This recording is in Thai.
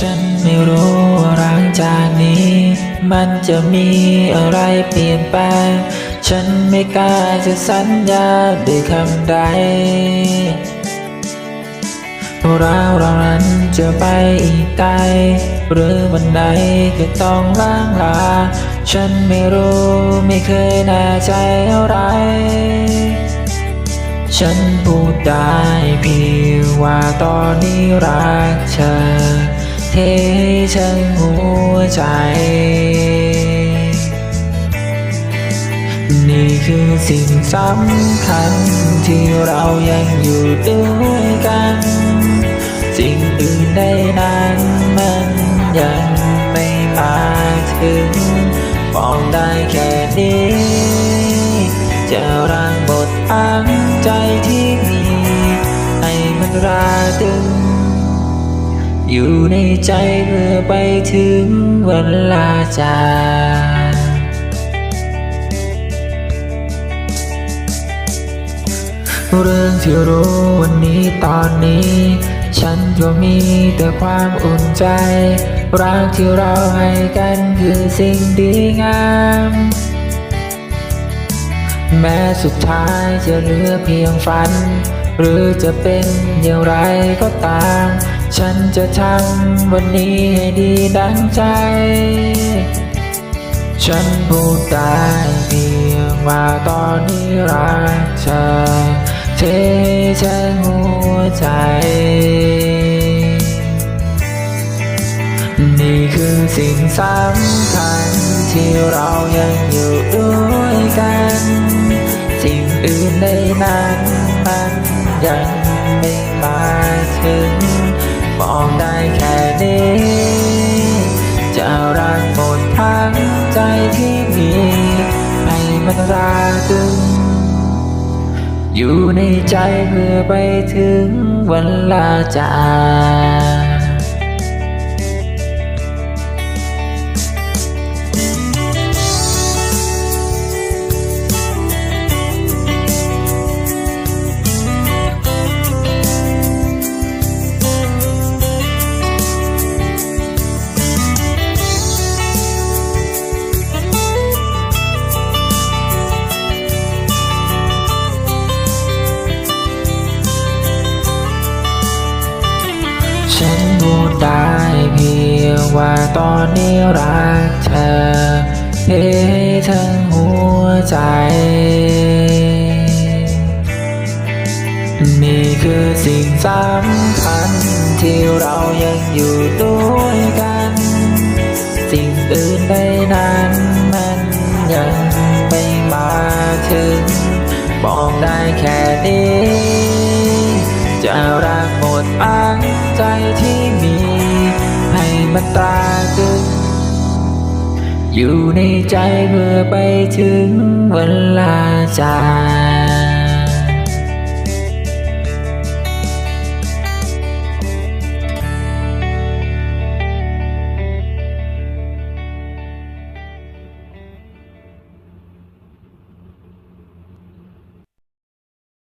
ฉันไม่รู้ว่าร่างจากนี้ มันจะมีอะไรเปลี่ยนแปลง ฉันไม่กล้าจะสัญญาด้วยคำใดเราเรานั้นจะไปอีกไกลหรือวันใดก็ต้องล้างลา ฉันไม่รู้ไม่เคยแน่ใจอะไร ฉันพูดได้เพียงว่าตอนนี้รักเธอ เทให้ฉันหัวใจ นี่คือสิ่งสำคัญที่เรายังอยู่ด้วยกัน สิ่งอื่นใดนั้นมันยังไม่มาถึงบอกได้แค่นี้ จะร่างบทพังใจที่มี ให้มันราตึง อยู่ในใจเมื่อไปถึงเวลาจากเรื่องที่รู้วันนี้ตอนนี้ ฉันก็มีแต่ความอุ่นใจ รักที่เราให้กันคือสิ่งดีงาม แม้สุดท้ายจะเหลือเพียงฝัน หรือจะเป็นอย่างไรก็ตาม ฉันจะทำวันนี้ให้ดีดังใจ ฉันพูดได้เพียงว่าตอนนี้รักเธอ เทให้ฉันหัวใจ นี่คือสิ่งสำคัญที่เรายังอยู่ด้วยกัน สิ่งอื่นในนั้นมันยังไม่มาถึง อยู่ในใจเมื่อไปถึงวันลาจาก ฉันพูดได้เพียงว่าตอนนี้รักเธอเทให้ทั้งหัวใจ นี่คือสิ่งสำคัญ ที่เรายังอยู่ด้วยกัน สิ่งอื่นใดนั้นมันยังไม่มาถึงบอกได้แค่นี้ ดอังใจที่มี ให้มันตราตรึงอยู่ในใจเมื่อไปถึงเวลาจาก